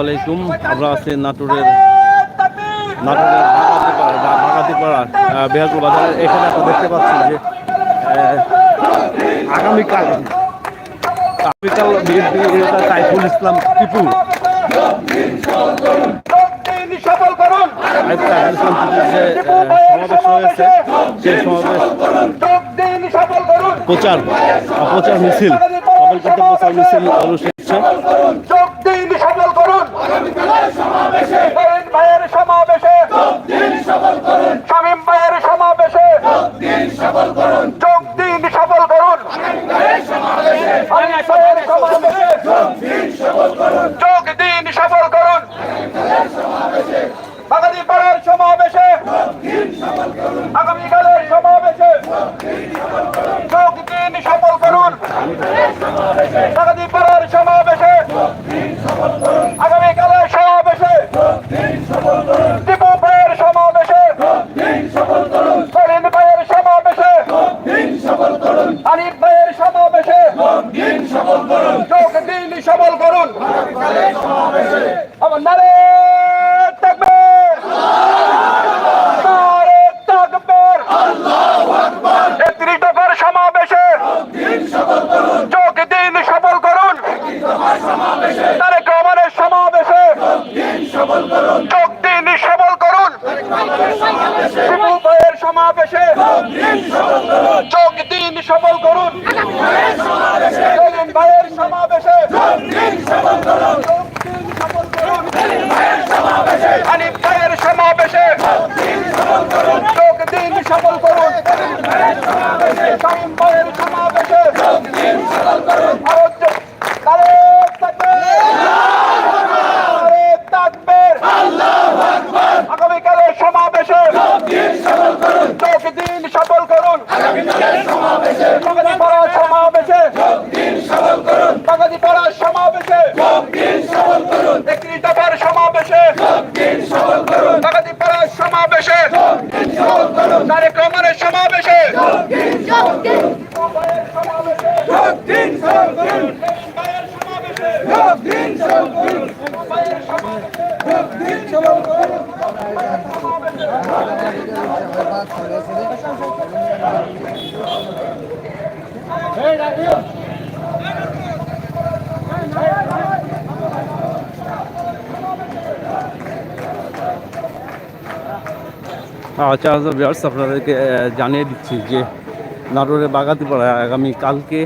আলাইকুম, আমরা আছি নাটোরের নাটোরের ঢাকাতিপাড়া এখানে আমরা দেখতে পাচ্ছি যে আগামীকাল আগামীকাল বিএনপি সাইফুল ইসলাম টিপু। যে সেই সমাবেশ প্রচার প্রচার মিছিল সফল করতে প্রচার মিছিল অনুষ্ঠিত হচ্ছে যোগ দিন সফল করুন ভাইয়ের সমাবেশে সমাবেশে দিন সফল করুন। যোগ দিন সফল করুন বাগাতি পাড়ার সমাবেশে আগামীকালের সমাবেশে যোগ দিন সফল করুন বাগাতি পাড়ার সমাবেশে আগামীকালের সমাবেশে টিপু ভাইয়ের সমাবেশে সলিন ভাইয়ের সমাবেশে আনিফ ভাইয়ের সমাবেশে যোগ দিন সফল করুন আমার নারে থাকবে নারে থাকবে একত্রিশ দফার সমাবেশে যোগ দিন সফল করুন তারেক রহমানের সমাবেশে যোগ দিন সফল করুন। শিবু ভাইয়ের সমাবেশে যোগ দিন সফল করুন। সেলিম ভাইয়ের সমাবেশে আনিফ ভাইয়ের সমাবেশে যোগ দিন সফল করুন। ভাইয়ের সমাবেশে আরও যোগ- তারেক তাকবীর! তারেক তাকবীর! আগামীকালের সমাবেশে যোগ দিন সফল করুন। সমাবেশে। বাগাতি পাড়ার সমাবেশে। একত্রিশ দফার সমাবেশে। বাগাতি পাড়ার সমাবেশে। সমাবেশে। সমাবেশে। আচ্ছা আচ্ছা বিয়ার্স আপনাদেরকে জানিয়ে দিচ্ছি যে নাটোরের বাগাতিপাড়ায় আগামী কালকে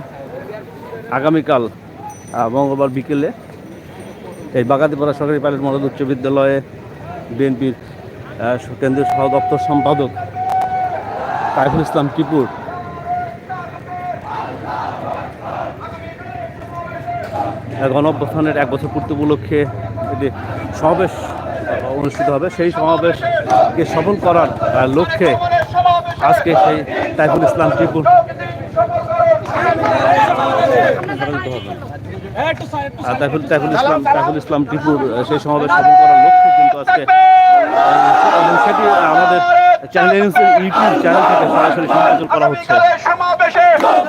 আগামীকাল মঙ্গলবার বিকেলে এই বাগাতিপাড়া সরকারি পাইলট মডেল উচ্চ বিদ্যালয়ে বিএনপির কেন্দ্রীয় সহ দপ্তর সম্পাদক সাইফুল ইসলাম টিপুর গণঅভ্যুত্থানের এক বছর পূর্তি উপলক্ষে এটি সমাবেশ অনুষ্ঠিত হবে। সেই সমাবেশকে সফল করার লক্ষ্যে আজকে সেই সাইফুল ইসলাম টিপুর তাইফুল তাইফুল ইসলাম তাইফুল ইসলাম টিপুর সেই সমাবেশ সফল করার লক্ষ্যে কিন্তু আজকে এবং সেটি আমাদের চ্যানেল ইউটিউব চ্যানেল থেকে সরাসরি সম্প্রচার করা হচ্ছে। সমাবেশে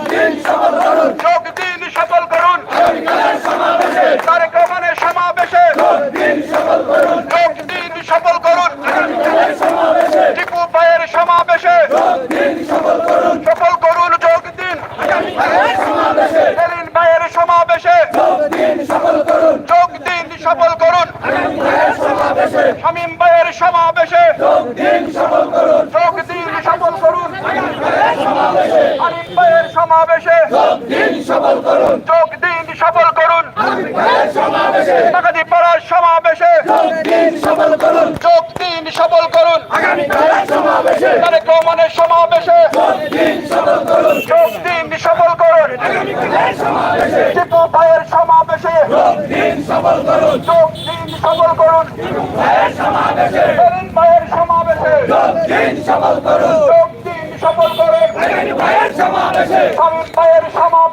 দিন সফল করুন। সমাবেশে যোগ দিন সফল করুন টিপু ভাইয়ের সমাবেশে সফল করুন যোগ দিন সেলিন ভাইয়ের সমাবেশে যোগ দিন সফল করুন শামীম ভাইয়ের সমাবেশে যোগ দিন সফল করুন আরিফ ভাইয়ের সমাবেশে যোগ দিন, সফল করুন। পাড়ার সমাবেশে। যোগ দিন, সফল করুন। তারেক সমাবেশে। যোগ দিন, সফল করুন। ভাইয়ের সমাবেশে। যোগ দিন, সফল করুন। ভাইয়ের সমাবেশে। যোগ দিন, সফল করুন। শামীম ভাইয়ের সমাবেশে।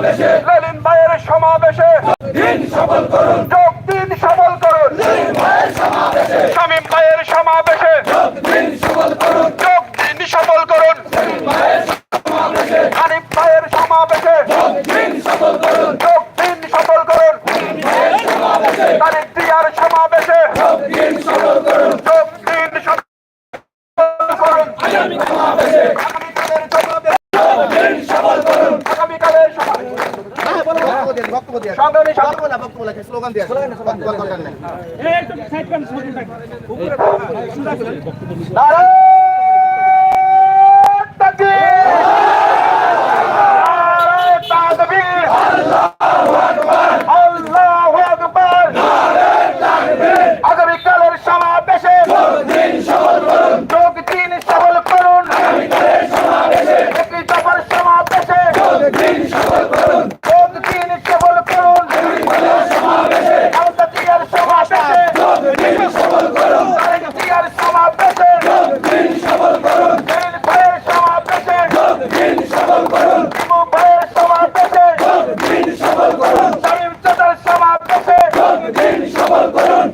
লেলিন ভাইয়ের সমাবেশে। দিন সফল করুন শামীম ভাইয়ের সমাবেশে যোগ দিন সফল করুন হানিফ ভাইয়ের সমাবেশে যোগ দিন সফল করুন তারিক দিয়ার সমাবেশে যোগ দিন সফল করুন আগামীকালের সমাবেশে আগামীকালের সমাবেশে সংগ্রামী সংগ্রামী স্লোগান Varón,